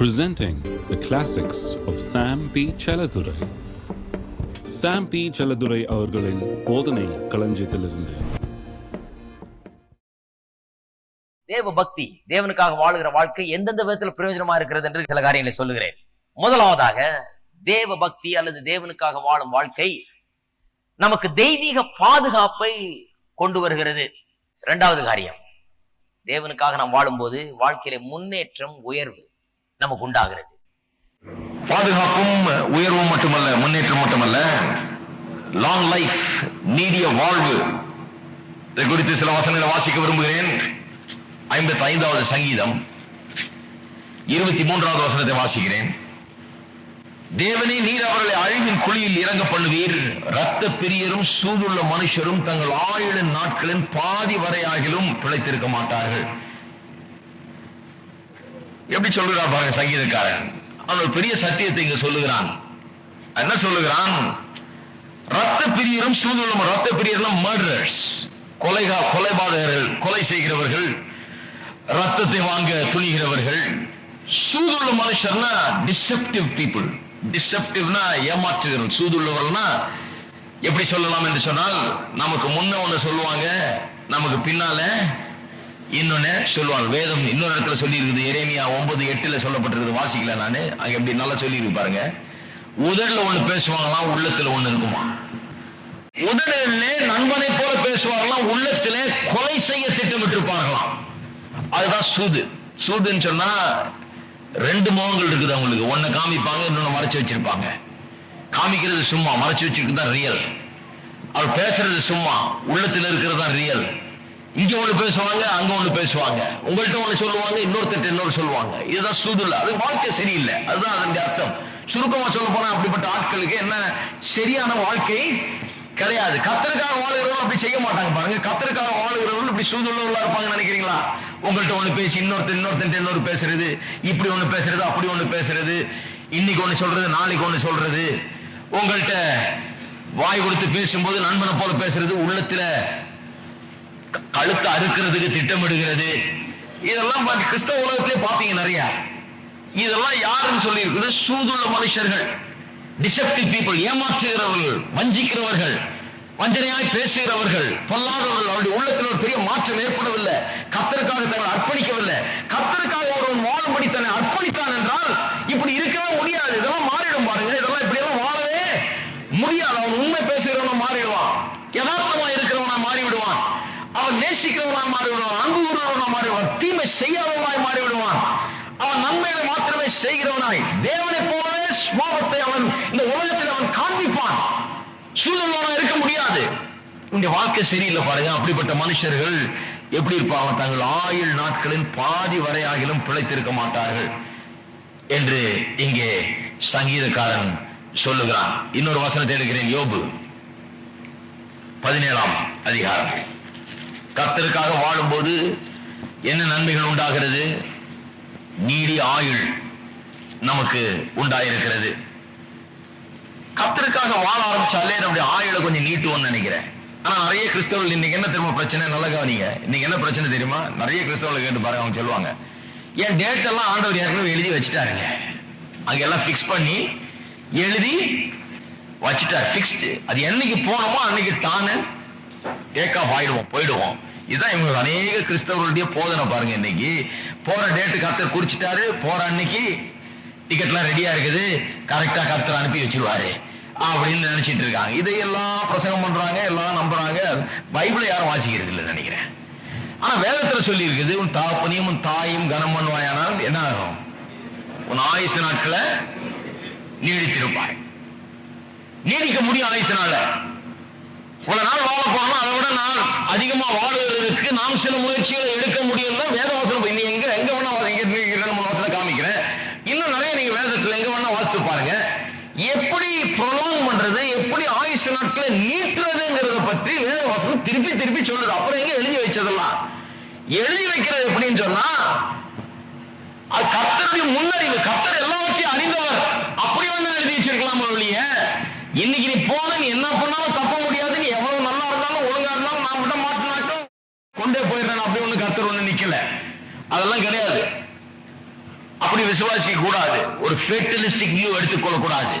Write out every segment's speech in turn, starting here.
presenting the classics of Sam P. Chaladurai. Sam P Chelladurai அவர்களின் போதனை களஞ்சியத்திலிருந்து. தேவ பக்தி தேவனுக்காக வாழுகிற வாழ்க்கை எந்தெந்த விதத்தில் பிரயோஜனமா இருக்கிறது என்று சில காரியங்களை சொல்லுகிறேன். முதலாவதாக தேவ பக்தி அல்லது தேவனுக்காக வாழும் வாழ்க்கை நமக்கு தெய்வீக பாதுகாப்பை கொண்டு வருகிறது. இரண்டாவது காரியம் தேவனுக்காக நாம் வாழும்போது வாழ்க்கையில முன்னேற்றம் உயர்வு. நமக்கு உண்டாகிறது பாதுகாப்பும் உயர்வும் மட்டுமல்ல முன்னேற்றம் மட்டுமல்ல லாங் லைஃப் நீடிய வாழ்வு. இதை குறித்து சில வசனங்களை வாசிக்க விரும்புகிறேன். ஐம்பத்தி ஐந்தாவது சங்கீதம் இருபத்தி மூன்றாவது வசனத்தை வாசிக்கிறேன். தேவனே நீர் அவர்களை அழிவின் குழியில் இறங்க பண்ணுவீர். ரத்த பிரியரும் சூதுள்ள மனுஷரும் தங்கள் ஆயுளின் நாட்களின் பாதி வரையாகிலும் பிழைத்திருக்க மாட்டார்கள். எப்படி சொல்லுறா பாருங்க சங்கீதக்காரன். அவன் ஒரு பெரிய சத்தியத்தை இங்க சொல்லுகிறான். என்ன சொல்லுகிறான்? ரத்த பிரியரும் சூதுள்ள ரத்த பிரியரும் மர்டர்ஸ் கொலைகா கொலைபாதகர்கள் கொலை செய்கிறவர்கள் ரத்தத்தை வாங்க துணிகிறவர்கள். சூதுள்ள மனுஷர்னா டிசெப்டிவ் பீப்புள் டிசெப்டிவ்னா ஏமாற்றுகிறவர்கள் சூதுள்ளவர்கள்னா எப்படி சொல்லலாம் என்று சொன்னால் நமக்கு முன்ன ஒன்று சொல்லுவாங்க நமக்கு பின்னால இன்னொன்னு சொல்லுவாங்க வேதம் இன்னொரு இடத்துல சொல்லி இருக்குது எரேமியா ஒன்பது எட்டுல சொல்லப்பட்டிருக்குது. வாசிக்கல நானு. அங்க எப்படி நல்லா சொல்லி இருக்கு பாருங்க. உதடுல ஒண்ணு பேசுவாங்களாம் உள்ளத்துல ஒண்ணு இருக்குமா? உதடிலே நண்பனை போல பேசுவாங்களாம் உள்ளத்திலே கொலை செய்ய திட்டமிட்டிருப்பார்களாம் அதுதான் சூது. சூதுன்னு சொன்னா ரெண்டு முகங்கள் இருக்குது அவங்களுக்கு. ஒன்னு காமிப்பாங்க இன்னொன்னு மறைச்சு வச்சிருப்பாங்க. காமிக்கிறது சும்மா மறைச்சு வச்சிருக்கு தான் ரியல் அவர் பேசுறது சும்மா உள்ளத்துல இருக்கிறது தான் ரியல் இங்க ஒண்ணு பேசுவாங்க அங்க ஒண்ணு பேசுவாங்க. உங்கள்ட்ட ஒண்ணு சொல்லுவாங்க இன்னொருத்தட்ட இன்னொரு சொல்லுவாங்க. இதுதான் சூதுல்ல அது வாழ்க்கை சரியில்லை. அதுதான் அதனுடைய அர்த்தம். சுருக்கமா சொல்ல போனா அப்படிப்பட்ட ஆட்களுக்கு என்ன சரியான வாழ்க்கை கிடையாது. கத்தருக்காக வாழ்கிறவங்க அப்படி செய்ய மாட்டாங்க பாருங்க. கத்தருக்காக வாழ்கிறவங்க இப்படி சூதுள்ளவர்களா இருப்பாங்கன்னு நினைக்கிறீங்களா? உங்கள்ட்ட ஒண்ணு பேசி இன்னொருத்தர் இன்னொருத்தன் இன்னொரு பேசுறது. இப்படி ஒண்ணு பேசுறது அப்படி ஒண்ணு பேசுறது. இன்னைக்கு ஒண்ணு சொல்றது நாளைக்கு ஒண்ணு சொல்றது. உங்கள்ட்ட வாய் கொடுத்து பேசும்போது நண்பனை போல பேசுறது உள்ளத்துல கழுத்தை அறுக்கிறதுக்கு திட்டமிடுகிறது. இதெல்லாம் கிறிஸ்தவ உலகத்திலே பார்த்தீங்க நிறைய. இதெல்லாம் யாருன்னு சொல்லி இருக்குது சூதுள்ள மனுஷர்கள். டிசெப்டிவ் பீப்புள் ஏமாற்றுகிறவர்கள் வஞ்சிக்கிறவர்கள் வஞ்சனையாய் பேசுகிறவர்கள் பொல்லாதவர்கள். அவருடைய உள்ளத்தில் ஒரு பெரிய மாற்றம் ஏற்படவில்லை. கத்தருக்காக தங்களை அர்ப்பணிக்கவில்லை. கத்தருக்காக ஒருவன் வாழும்படி செய்யாதவனாய் அவன் நன்மையை மாத்திரமே செய்கிறவனாய் தேவனை போலவே சுவாபத்தை அவன் இந்த உலகத்தில் அவன் காண்பிப்பான். சூழலோனா இருக்க முடியாது. உங்க வாழ்க்கை சரியில்லை பாருங்க. அப்படிப்பட்ட மனுஷர்கள் எப்படி இருப்பாங்க தங்கள் ஆயுள் நாட்களின் பாதி வரையாகிலும் பிழைத்திருக்க மாட்டார்கள் என்று இங்கே சங்கீதக்காரன் சொல்லுகிறான். இன்னொரு வசனத்தை எடுக்கிறேன். யோபு பதினேழாம் அதிகாரம். கத்தருக்காக வாழும்போது என்ன நன்மைகள் உண்டாகிறது? நீடி ஆயுள் நமக்கு உண்டாயிருக்கிறது. கத்திற்காக வாழ ஆரம்பிச்சாலே நம்முடைய ஆயுளை கொஞ்சம் நீட்டுவோம்னு நினைக்கிறேன். ஆனா நிறைய கிறிஸ்தவர்கள் இன்னைக்கு என்ன தெரியுமா பிரச்சனை? நல்ல கவனிங்க. இன்னைக்கு என்ன பிரச்சனை தெரியுமா? நிறைய கிறிஸ்தவர்கள் கேட்டு பாருங்க அவங்க சொல்லுவாங்க. என் டேட் எல்லாம் ஆண்டவர் ஏற்கனவே எழுதி வச்சுட்டாருங்க. அங்க எல்லாம் ஃபிக்ஸ் பண்ணி எழுதி வச்சுட்டார். ஃபிக்ஸ்டு அது என்னைக்கு போனோமோ அன்னைக்கு தானே டேக் ஆஃப் ஆயிடுவோம் போயிடுவோம். இதுதான் இவங்க அநேக கிறிஸ்தவர்களுடைய போதனை பாருங்க இன்னைக்கு. போற டேட்டு கர்த்தர் குறிச்சிட்டாரு போற அன்னைக்கு டிக்கெட்லாம் ரெடியா இருக்குது. கரெக்டா கர்த்தர் அனுப்பி வச்சிருவாரு அப்படின்னு நினைச்சிட்டு இருக்காங்க. இதையெல்லாம் பிரசங்கம் பண்றாங்க எல்லாம் நம்புறாங்க. பைபிளை யாரும் வாசிக்கிறது இல்லை நினைக்கிறேன். ஆனா வேதத்துல சொல்லி இருக்குது உன் தாப்பனையும் உன் தாயும் கனம் பண்ணுவாயானால் என்ன ஆகும்? உன் ஆயுசு நாட்களை நீடித்திருப்பாய். நீடிக்க முடியும் ஆயுசனால இவ்வளவு நாள் வாழ போறோம் அதை விட நான் அதிகமா வாழ்வதற்கு நாம் சில முயற்சிகளை எடுக்க முடியும் தான் வேதவாசனம் நீ எங்க எங்க வேணா வாசி- இங்க நீங்க ரெண்டு மூணு வாசனை காமிக்கிறேன். இன்னும் நிறைய நீங்க வேதத்துல எங்க வேணா வாசித்து பாருங்க. எப்படி ப்ரொலாங் பண்றது எப்படி ஆயுஷ் நாட்களை நீட்டுறதுங்கிறத பற்றி வேதவாசனம் திருப்பி திருப்பி சொல்லுது. அப்புறம் எங்க எழுதி வச்சதெல்லாம்? எழுதி வைக்கிறது எப்படின்னு சொன்னா அது கர்த்தருடைய முன்னறிவு கத்தர் எல்லாவற்றையும் அறிந்தவர். அப்படி வந்து எழுதி வச்சிருக்கலாம் ஒழிய இன்னைக்கு நீ போன நீ என்ன பண்ணாலும் தப்பு முடியாது நீ எவ்வளவு நல்லா இருந்தாலும் ஒழுங்கா இருந்தாலும் நான் விட மாட்டினாட்டும் கொண்டே போயிடுறேன் அப்படி ஒண்ணு கர்த்தர் ஒண்ணு நிக்கல. அதெல்லாம் கிடையாது. அப்படி விசுவாசிக்க கூடாது. ஒரு ஃபேட்டலிஸ்டிக் வியூ எடுத்துக்கொள்ள கூடாது.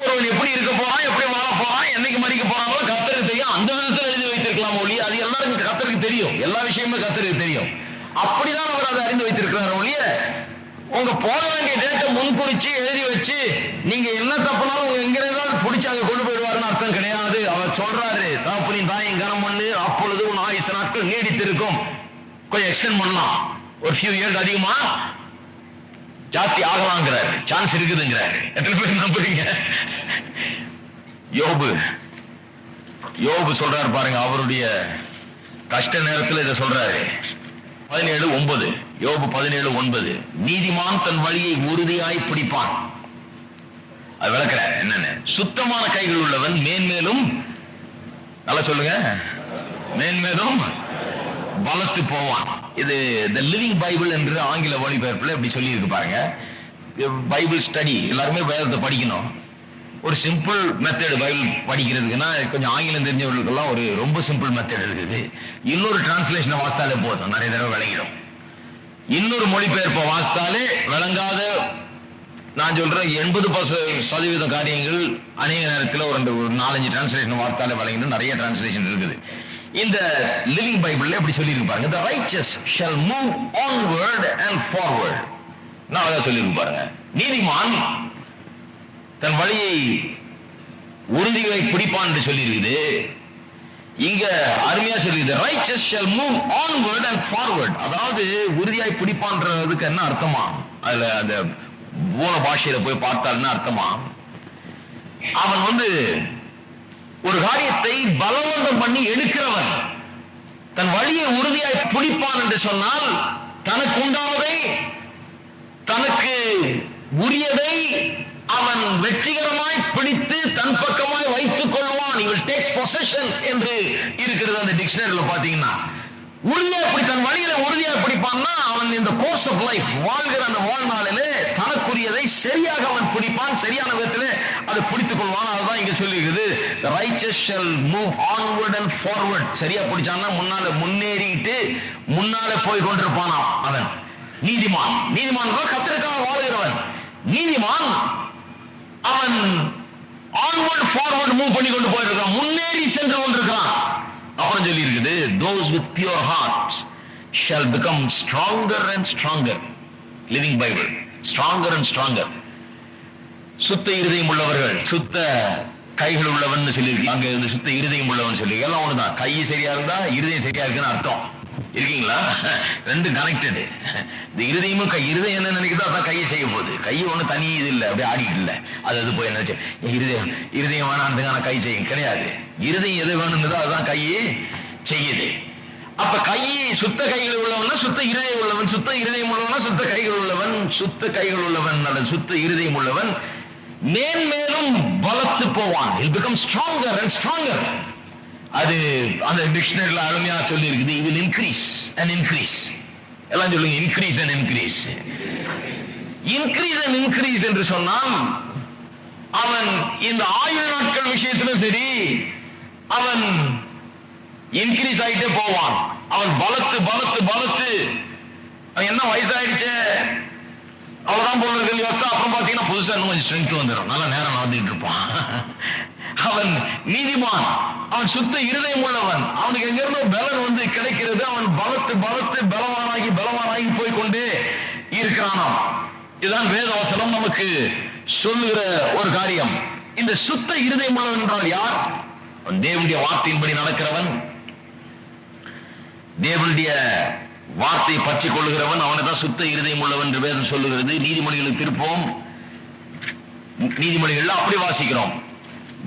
ஒருவன் எப்படி இருக்க போறான் எப்படி வாழ போறான் என்னைக்கு மறிக்க போறாங்களோ கத்தருக்கு தெரியும். அந்த விதத்தில் எழுதி வைத்திருக்கலாம் ஒளி. அது எல்லாருக்கும் கத்தருக்கு தெரியும். எல்லா விஷயமும் கத்தருக்கு தெரியும். அப்படிதான் அவர் அதை அறிந்து வைத்திருக்கிறார் ஒழிய உங்க போக வேண்டிய டேட்டை முன்குறிச்சு எழுதி வச்சு நீங்க என்ன தப்புனாலும் உங்க எங்க இருந்தாலும் பிடிச்சி அங்க கொண்டு போயிடுவாருன்னு அர்த்தம் கிடையாது. அவர் சொல்றாரு தாப்பனின் தாயின் கனம் பண்ணு அப்பொழுது உன் ஆயுச நாட்கள் நீடித்திருக்கும். கொஞ்சம் எக்ஸ்டெண்ட் பண்ணலாம். ஒரு ஃபியூ இயர்ஸ் அதிகமா? ஜாஸ்தி ஆகலாங்கிறாரு. சான்ஸ் இருக்குதுங்கிறாரு. எத்தனை பேர் நம்புறீங்க? யோபு. யோபு சொல்றாரு பாருங்க அவருடைய கஷ்ட நேரத்தில் இதை சொல்றாரு. பதினேழு ஒன்பது யோபு பதினேழு ஒன்பது. நீதிமான் தன் வழியை உறுதியாய் பிடிப்பான். அது விளக்குற என்னன்னு? சுத்தமான கைகள் உள்ளவன் மேன்மேலும் நல்லா சொல்லுங்க. மேன்மேலும் பலத்து போவான். இது த லிவிங் பைபிள் என்று ஆங்கில மொழிபெயர்ப்பில் இப்படி சொல்லி இருக்கு பாருங்க. பைபிள் ஸ்டடி எல்லாருமே வேதத்தை படிக்கணும். ஒரு சிம்பிள் மெத்தடு பைபிள் படிக்கிறதுக்குன்னா கொஞ்சம் ஆங்கிலம் தெரிஞ்சவர்களுக்கெல்லாம் ஒரு ரொம்ப சிம்பிள் மெத்தட் இருக்குது. இன்னொரு டிரான்ஸ்லேஷனை வாசித்தாலே போதும். நிறைய தடவை விளங்கிடும். இன்னொரு மொழிபெயர்ப்பை வாசித்தாலே விளங்காத நான் சொல்றேன் எண்பது சதவீத காரியங்கள் அநேக நேரத்தில் ஒரு ரெண்டு ஒரு நாலஞ்சு டிரான்ஸ்லேஷன் வார்த்தாலே விளங்கிடும். நிறைய டிரான்ஸ்லேஷன் இருக்குது. இந்த லிவிங் பைபிள்ல எப்படி சொல்லியிருப்பாருங்க இந்த righteous righteous move move and and நான் அழகா சொல்லியிருப்பாருங்க நீதிமான் தன் வழியை உறுதிகளை பிடிப்பான் என்று சொல்லியிருக்குது. இங்க அருமையா சொல்லிது righteous shall move onward and forward. அதாவது உறுதியாய் பிடிப்பான்றதுக்கு என்ன அர்த்தமா? அதுல அந்த மூல பாஷையில போய் பார்த்தா என்ன அர்த்தமா? அவன் வந்து ஒரு காரியத்தை பலவந்தம் பண்ணி எடுக்கிறவன். தன் வழியை உறுதியாய் பிடிப்பான் என்று சொன்னால் தனக்கு உண்டாவதை தனக்கு உரியதை அவன் வெற்றிகரமாய் பிடித்து தன் பக்கமாய் வைத்துக் கொள்வான் இவள் டேக் பொசஷன் என்று இருக்கிறது அந்த டிக்ஷனரியில் பாத்தீங்கன்னா உறுதியா இப்படி தன் வழியில உறுதியா பிடிப்பான்னா அவன் இந்த கோர்ஸ் ஆஃப் லைஃப் வாழ்கிற அந்த வாழ்நாளிலே தனக்குரியதை சரியாக அவன் பிடிப்பான். சரியான விதத்தில் அதை பிடித்துக் கொள்வான். அதுதான் இங்க சொல்லியிருக்குது. Righteous shall move onward and forward சரியா பிடிச்சான்னா முன்னால முன்னேறிட்டு முன்னால போய் கொண்டிருப்பானாம் அவன். நீதிமான். நீதிமான் கத்திற்காக வாழ்கிறவன். நீதிமான் அவன் ஆன்வர்ட் ஃபார்வர்ட் மூவ் பண்ணி கொண்டு போயிருக்கான். முன்னேறி சென்று கொண்டிருக்கான் அப்புறம் சொல்லி இருக்குது those with pure hearts shall become stronger and stronger living Bible stronger and stronger சுத்த இருதயம் உள்ளவர்கள் சுத்த கைகள் உள்ளவன் சொல்லி அங்க இருந்து சுத்த இருதயம் உள்ளவன் சொல்லி எல்லாம் ஒண்ணுதான். கை சரியா இருந்தா இருதயம் சரியா இருக்குன்னு அர்த்தம். இருக்கீங்களா? ரெண்டு கனெக்டடு இந்த இருதயமும் கை இருதயம் என்ன நினைக்குதோ அதான் கையை செய்ய போகுது. கை ஒண்ணு தனி இது இல்லை அப்படியே ஆடிட்டு இல்லை. அது அது போய் என்ன இருதயம் இருதயம் வேணான்றதுக்கான கை செய்யும். கிடையாது. இருதயம் எது வேணும்னு அதுதான் கையே செய்யுது. அப்ப கை சுத்த கைகள் உள்ளவன் சுத்த இருதயம் உள்ளவன் சுத்த இருதயம் உள்ளவன் சுத்த கைகள் உள்ளவன் சுத்த கைகள் உள்ளவன் அல்லது சுத்த இருதயம் உள்ளவன் மேன்மேலும் பலத்து போவான். Will become stronger and stronger அது அந்த டிக்ஷனரியில் அருமையாக சொல்லி இருக்குது இவில் இன்க்ரீஸ் அண்ட் இன்க்ரீஸ் எல்லாம் சொல்லுங்க increase and increase increase and increase என்று சொன்னால் அவன் இந்த ஆயுள் நாட்கள் விஷயத்திலும் சரி அவன் இன்க்ரீஸ் ஆகிட்டே போவான். அவன் பலத்து பலத்து பலத்து. அவன் என்ன வயசாயிடுச்சே? அவ்வளோதான் போல இருக்கு யோசித்தா அப்புறம் பார்த்தீங்கன்னா புதுசா இன்னும் கொஞ்சம் ஸ்ட்ரென்த் வந்துடும். நல்லா நேரம் நடந்துட்டு இருப்பான். அவன் நீதிமான். அவன் சுத்த இருதயம் உள்ளவன் அவனுக்கு எங்க இருந்தோ பலன் வந்து கிடைக்கிறது. அவன் பலத்து பலத்து பலவானாகி பலவானாகி போய்கொண்டே இருக்கிறானாம். இதுதான் வேதவசனம் நமக்கு சொல்லுகிற ஒரு காரியம். இந்த சுத்த இருதயம் உள்ளவன் என்றால் யார்? அவன் தேவனுடைய வார்த்தையின்படி நடக்கிறவன். தேவனுடைய வார்த்தையை பற்றி கொள்ளுகிறவன் அவனை தான் சுத்த இருதயம் உள்ளவன் என்று வேதம் சொல்லுகிறது. நீதிமொழிகளுக்கு திருப்போம். நீதிமொழிகள் அப்படி வாசிக்கிறோம்.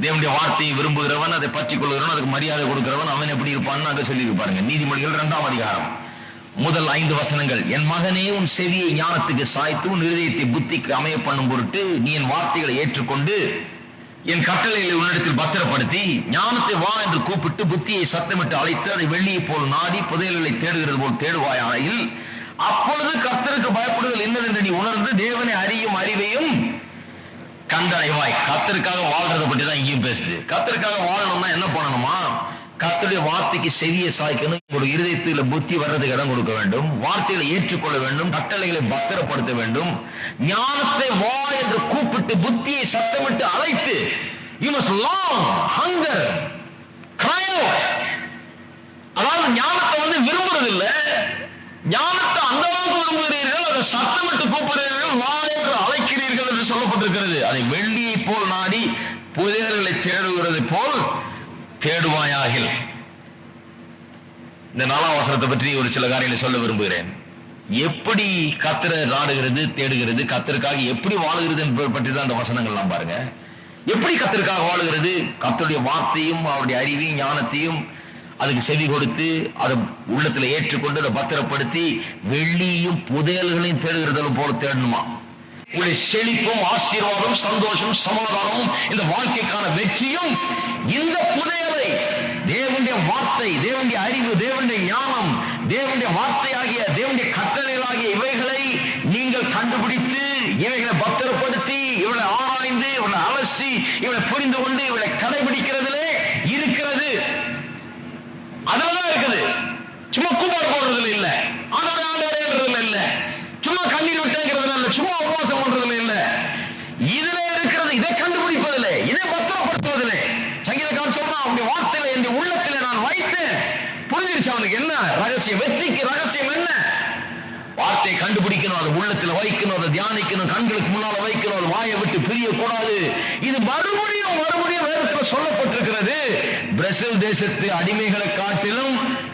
தேவனுடைய வார்த்தையை விரும்புகிறவன் அதை பற்றி கொள்கிறவன் அதுக்கு மரியாதை கொடுக்கிறவன் அவன் எப்படி இருப்பான்னு அதை சொல்லியிருப்பாருங்க நீதிமொழிகள் இரண்டாம் அதிகாரம். முதல் ஐந்து வசனங்கள். என் மகனே உன் செவியை ஞானத்துக்கு சாய்த்து உன் இருதயத்தை புத்திக்கு அமைய பண்ணும் பொருட்டு நீ என் வார்த்தைகளை ஏற்றுக்கொண்டு என் கட்டளைகளை உன்னிடத்தில் பத்திரப்படுத்தி ஞானத்தை வா என்று கூப்பிட்டு புத்தியை சத்தமிட்டு அழைத்து அதை வெள்ளியை போல் நாடி புதையல்களை தேடுகிறது போல் தேடுவாயானையில் அப்பொழுது கத்தருக்கு பயப்படுதல் என்னதென்று நீ உணர்ந்து தேவனை அறியும் அறிவையும் கண்டடைவாய். கத்தருக்காக வாழ்றத பற்றி தான் இங்கேயும் பேசுது. கத்தருக்காக வாழணும்னா என்ன பண்ணணுமா? கத்தருடைய வார்த்தைக்கு செவியை சாய்க்கணும். ஒரு இருதயத்துல புத்தி வர்றதுக்கு இடம் கொடுக்க வேண்டும். வார்த்தைகளை ஏற்றுக்கொள்ள வேண்டும். கட்டளைகளை பத்திரப்படுத்த வேண்டும். ஞானத்தை வா என்று கூப்பிட்டு புத்தியை சத்தமிட்டு அழைத்து யூ மஸ்ட் லாங் ஹங்கர் அதாவது ஞானத்தை வந்து விரும்புறது இல்ல ஞானத்தை அந்த அளவுக்கு விரும்புகிறீர்கள் அதை சத்தமிட்டு கூப்பிடுகிறீர்கள் வா என்று அழைக்கிறீர்கள் என்று சொல்லப்பட்டிருக்கிறது. அதை வெள்ளியை போல் நாடி புதையர்களை தேடுகிறது போல் தேடுவாயாகில். இந்த நாலாம் வசனத்தை பற்றி ஒரு சில காரியங்களை சொல்ல விரும்புகிறேன். எப்படி கத்திர நாடுகிறது தேடுகிறது கத்தருக்காக எப்படி வாழுகிறது என்பதை பற்றி தான் அந்த வசனங்கள்லாம் பாருங்க. எப்படி கத்தருக்காக வாழுகிறது? கத்தருடைய வார்த்தையும் அவருடைய அறிவையும் ஞானத்தையும் அதுக்கு செவி கொடுத்து அதை உள்ளத்துல ஏற்றுக்கொண்டு அதை பத்திரப்படுத்தி வெள்ளியும் புதையல்களையும் தேடுகிறது போல தேடணுமா? உங்களுடைய செழிப்பும் ஆசீர்வாதம் சந்தோஷம் சமாதானமும் இந்த வாழ்க்கைக்கான வெற்றியும் இந்த புதையலை தேவனுடைய வார்த்தை தேவனுடைய அறிவு தேவனுடைய ஞானம் தேவனுடைய வார்த்தையாகிய தேவனுடைய கட்டளைகளாகிய இவைகளை நீங்கள் கண்டுபிடித்து இவைகளை பத்திரப்படுத்தி இவளை ஆராய்ந்து இவளை அலசி இவளை புரிந்து கொண்டு இவளை கடைபிடிக்கிறதுலே இருக்கிறது அதுலதான் இருக்குது சும்மா கூப்பாடு போடுறதுல இல்ல. ஆண்டவரே ஆண்டவரேன்றதுல இல்ல. சும்மா கண்ணீர் விட்டேங்கிறதுல இல்ல. சும்மா உபவாசம் பண்றதுல இல்ல. இதுல இருக்கிறது இதை கண்டுபிடிப்பதில்லை. இதை பத்திரப்படுத்துவதில்லை. சங்கீதக்காரன் சொல்றான் அவனுடைய வார்த்தையில இந்த உள்ளத்துல நான் வைத்தேன். புரிஞ்சிருச்சு அவனுக்கு என்ன ரகசியம்? வெற்றிக்கு ரகசியம் என்ன? வார்த்தையை கண்டுபிடிக்கணும் அதை உள்ளத்துல வைக்கணும் அதை தியானிக்கணும் கண்களுக்கு முன்னால வைக்கணும் அது வாயை விட்டு பிரியக்கூடாது. இது மறுபடியும் மறுபடியும் வேறு சொல்லப்பட்டிருக்கிறது. பிரேசில் தேசத்து அடிமைகளை காட்டிலும்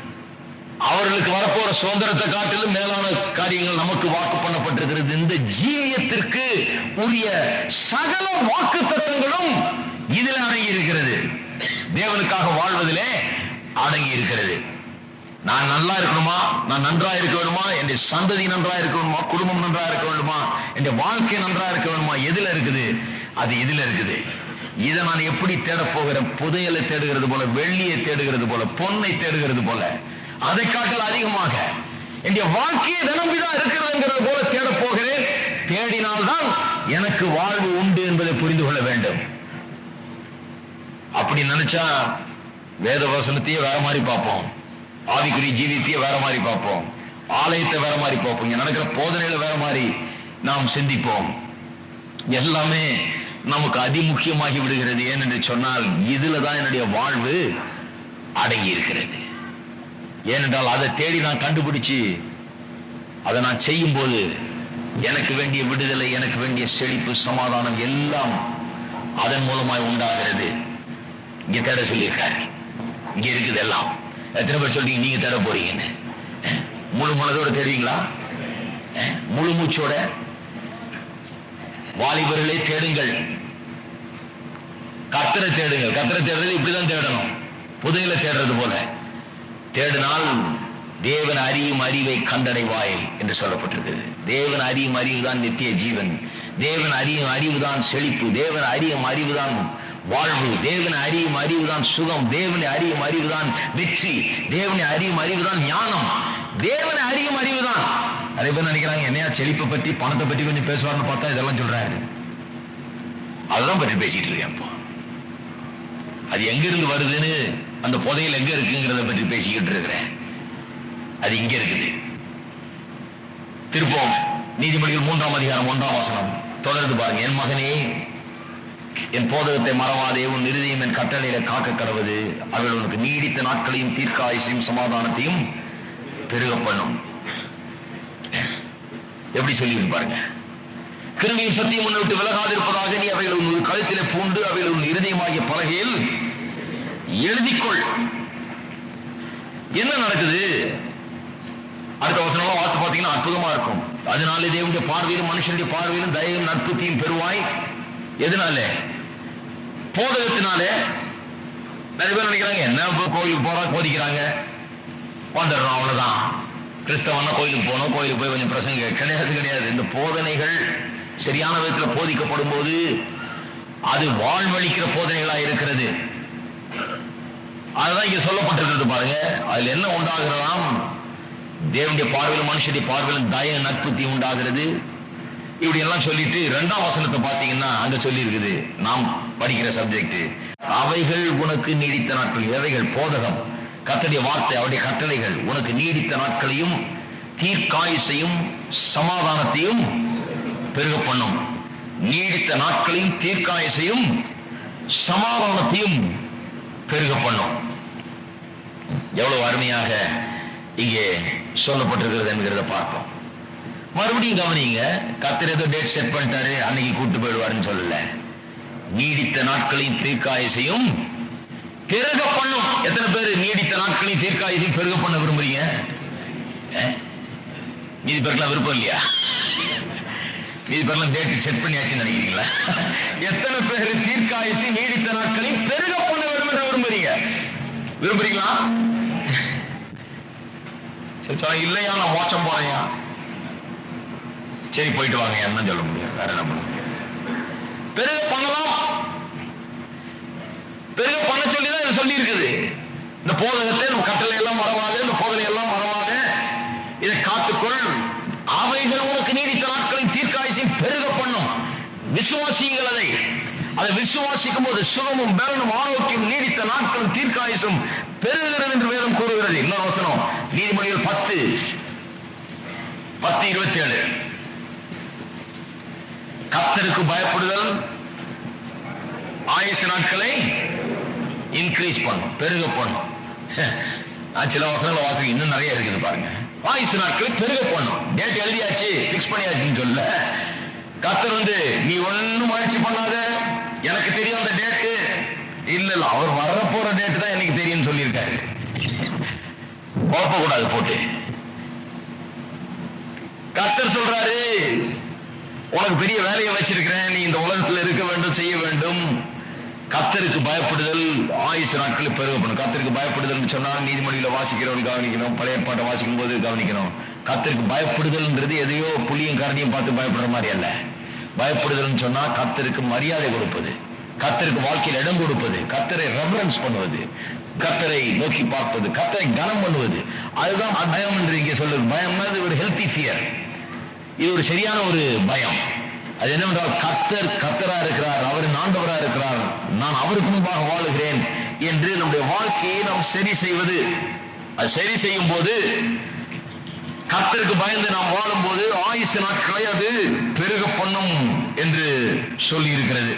அவர்களுக்கு வரப்போற சுதந்திரத்தை காட்டிலும் மேலான காரியங்கள் நமக்கு வாக்கு பண்ணப்பட்டிருக்கிறது. இந்த ஜீவியத்திற்கு உரிய சகல வாக்கு தத்தங்களும் இதில் அடங்கி இருக்கிறது தேவனுக்காக வாழ்வதிலே அடங்கி இருக்கிறது நான் நல்லா இருக்கணுமா? நான் நன்றா இருக்க வேணுமா என் சந்ததி நன்றா இருக்க வேணுமா குடும்பம் நன்றா இருக்க வேண்டுமா? என் வாழ்க்கை நன்றா இருக்க வேணுமா எதுல இருக்குது? அது எதுல இருக்குது? இதை நான் எப்படி தேட போகிறேன்? புதையலை தேடுகிறது போல வெள்ளியை தேடுகிறது போல பொன்னை தேடுகிறது போல. அதை காட்டல் அதிகமாக. என்னுடைய வாழ்க்கையை தினம்பிதான் இருக்கிறதுங்கிற போல தேடப் போகிறேன். தேடினால்தான் எனக்கு வாழ்வு உண்டு என்பதை புரிந்து கொள்ள வேண்டும். அப்படி நினைச்சா வேத வசனத்தையே வேற மாதிரி பார்ப்போம். ஆவிக்குரிய ஜீவியத்தையே வேற மாதிரி பார்ப்போம். ஆலயத்தை வேற மாதிரி பார்ப்போம். இங்க நடக்கிற போதனையில வேற மாதிரி நாம் சிந்திப்போம். எல்லாமே நமக்கு அதிமுக்கியமாகி விடுகிறது. ஏனென்று சொன்னால் இதுல தான் என்னுடைய வாழ்வு அடங்கி இருக்கிறது. ஏனென்றால் அதை தேடி நான் கண்டுபிடிச்சு அதை நான் செய்யும் போது எனக்கு வேண்டிய விடுதலை எனக்கு வேண்டிய செழிப்பு சமாதானம் எல்லாம் அதன் மூலமாய் உண்டாகிறது. இங்க தேட சொல்லியிருக்காரு. இங்க இருக்குது எல்லாம். எத்தனை பேர் சொல்றீங்க? நீங்க தேட போறீங்கன்னு. முழு மனதோட தெரியுங்களா அஹ், முழு மூச்சோட? வாலிபர்களே தேடுங்கள். கத்தரை தேடுங்கள். கத்தரை தேடுறது இப்படிதான் தேடணும். புதையில தேடுறது போல. தேடினால் தேவன் அறியும் அறிவை கண்டடைவாய் என்று சொல்லப்பட்டிருக்கிறது. தேவன் அறியும் அறிவு தான் நித்திய ஜீவன். தேவன் அறியும் அறிவு தான் செழிப்பு. தேவன் அறியும் அறிவு தான் வாழ்வு. தேவனை அறியும் அறிவு தான் சுகம். தேவனை அறியும் அறிவு தான் வெற்றி. தேவனை அறியும் அறிவு தான் ஞானம். தேவனை அறியும் அறிவு தான் அதே பேர் நினைக்கிறாங்க என்னையா செழிப்பை பத்தி பணத்தை பத்தி கொஞ்சம் பேசுவார்னு பார்த்தா இதெல்லாம் சொல்றாரு. அதுதான் பற்றி பேசிட்டு இருக்கேன் அது எங்கிருந்து வருதுன்னு அந்த புதையல் எங்க இருக்குங்கிறத பற்றி பேசிக்கிட்டு இருக்கிறேன். அது இங்க இருக்குது. திருப்போம். நீதிமொழிகள் மூன்றாம் அதிகாரம் ஒன்றாம் வசனம். தொடர்ந்து பாருங்க. என் மகனே என் போதகத்தை மறவாதே உன் இருதயம் என் கட்டளையில காக்க கடவுது. அவள் உனக்கு நீடித்த நாட்களையும் தீர்க்க ஆயுசையும் சமாதானத்தையும் பெருக பண்ணும். எப்படி சொல்லி பாருங்க. கிருமியின் சத்தியம் உன்னை விட்டு விலகாதிருப்பதாக நீ அவைகள் உன் கழுத்திலே பூண்டு அவைகள் உன் இருதயமாகிய பலகையில் எழுதிக்கொள். என்ன நடக்குது? அடுத்த வசனம்லாம் வாசித்து பார்த்தீங்கன்னா அற்புதமா இருக்கும். அதனால தேவனுடைய பார்வையிலும் மனுஷனுடைய பார்வையிலும் தயவும் நற்புத்தியும் பெறுவாய். எதனால? போதகத்தினாலே. நிறைய பேர் நினைக்கிறாங்க என்ன கோயில் கோயிலுக்கு போறா போதிக்கிறாங்க. வந்துடுறோம் அவ்வளவுதான். கிறிஸ்தவனா கோயிலுக்கு போகணும் கோயிலுக்கு போய் கொஞ்சம் பிரசங்க கிடையாது கிடையாது. இந்த போதனைகள் சரியான விதத்தில் போதிக்கப்படும் போது அது வாழ்வழிக்கிற போதனைகளா இருக்கிறது. அதுதான் இங்க சொல்லப்பட்டிருக்கிறது பாருங்க. அதுல என்ன உண்டாகிறதாம்? தேவனுடைய பார்வையிலும் மனுஷனுடைய பார்வையிலும் தய நட்புத்தி உண்டாகிறது. இப்படி எல்லாம் சொல்லிட்டு ரெண்டாம் வசனத்தை பாத்தீங்கன்னா அங்க சொல்லி இருக்குது நாம் படிக்கிற சப்ஜெக்ட் அவைகள் உனக்கு நீடித்த நாட்கள் எவைகள்? போதகம். கத்தடைய வார்த்தை அவருடைய கட்டளைகள். உனக்கு நீடித்த நாட்களையும் தீர்க்காயுசையும் சமாதானத்தையும் பெருக பண்ணும். நீடித்த நாட்களையும் தீர்க்காயுசையும் சமாதானத்தையும் பெருக பண்ணும் எவ்வளவு அருமையாக இங்கே சொல்லப்பட்டிருக்கிறது என்கிறத பார்ப்போம். மறுபடியும் கவனிங்க கத்திர ஏதோ டேட் செட் பண்ணிட்டாரு அன்னைக்கு கூட்டு போயிடுவாருன்னு சொல்லல. நீடித்த நாட்களையும் தீர்க்காயசையும் பெருக பண்ணும் எத்தனை பேர் நீடித்த நாட்களையும் தீர்க்காயசையும் பெருக பண்ண விரும்புறீங்க? அஹ்? மீதி பேருக்குலாம் விருப்பம் இல்லையா? மீதி பேர்லாம் டேட் செட் பண்ணியாச்சுன்னு நினைக்கிறீங்களா? எத்தனை பேர் தீர்க்காயசி நீடித்த நாட்களையும் பெருக விரும்புறீங்களா? சரி இல்லையா? நான் மோச்சம் போறையா சரி போயிட்டு வாங்க. என்ன சொல்ல முடியும்? வேற என்ன பண்ண முடியும்? பண்ணலாம் பெரிய பண்ண சொல்லி தான் இது சொல்லி இருக்குது இந்த போதகத்தை நம்ம கட்டளை எல்லாம் மறவாது இந்த போதனை எல்லாம் மறவாது. இதை காத்துக்கொள். அவைகள் உனக்கு நீடித்த நாட்களின் தீர்க்காயசை பெருக பண்ணும் விசுவாசியுங்கள் அதை. அதை விசுவாசிக்கும் போது சுகமும் பலனும் ஆரோக்கியம் நீடித்த நாட்களும் தீர்க்காயுசும் பெருகிறது என்று வேதம் கூறுகிறது. இன்னொரு வசனம் நீதிமொழிகள் பத்து பத்து இருபத்தி ஏழு கத்தருக்கு பயப்படுதல் ஆயுச நாட்களை இன்க்ரீஸ் பண்ணும் பெருக பண்ணும். சில வசனங்கள் வாக்கு இன்னும் நிறைய இருக்குது பாருங்க. ஆயுசு நாட்களை பெருக பண்ணும். டேட் எழுதியாச்சு பிக்ஸ் பண்ணியாச்சுன்னு சொல்ல கத்தர் வந்து நீ ஒண்ணும் முயற்சி பண்ணாத எனக்கு தெரியும் அந்த டேட்டு இல்ல இல்ல அவர் வர போற டேட் தான் எனக்கு தெரியும் சொல்லியிருக்காரு. குழப்பக்கூடாது போட்டு. கத்தர் சொல்றாரு உனக்கு பெரிய வேலையை வச்சிருக்கிறேன். நீ இந்த உலகத்தில் இருக்க வேண்டும் செய்ய வேண்டும். கத்தருக்கு பயப்படுதல் ஆயுசு நாட்கள் பெருகப்படும். கத்தருக்கு பயப்படுதல் சொன்னால் நீதிமொழியில் வாசிக்கிறவன் கவனிக்கணும் பழைய பாட்டை வாசிக்கும் போது கவனிக்கணும். கத்தருக்கு பயப்படுதல்ன்றது எதையோ புளியும் கரடியும் பார்த்து பயப்படுற மாதிரி அல்ல. பயப்படுதல்னு சொன்னா கத்தருக்கு மரியாதை கொடுப்பது. கத்தருக்கு வாழ்க்கையில் இடம் கொடுப்பது கத்தரை ரெஃபரன்ஸ் பண்ணுவது கத்தரை நோக்கி பார்ப்பது கத்தரை கனம் பண்ணுவது. அதுதான் பயம் என்று இங்கே சொல்லுது. பயம்னா இது ஒரு ஹெல்த்தி ஃபியர் இது ஒரு சரியான ஒரு பயம். அது என்னவென்றால் கத்தர் கத்தரா இருக்கிறார் அவர் ஆண்டவரா இருக்கிறார் நான் அவருக்கு முன்பாக வாழுகிறேன் என்று நம்முடைய வாழ்க்கையை நாம் சரி செய்வது. அது சரி செய்யும் போது கத்தருக்கு பயந்து நாம் வாழும் போது ஆயுசு நாட்களை அது பெருக பண்ணும் என்று சொல்லி இருக்கிறது.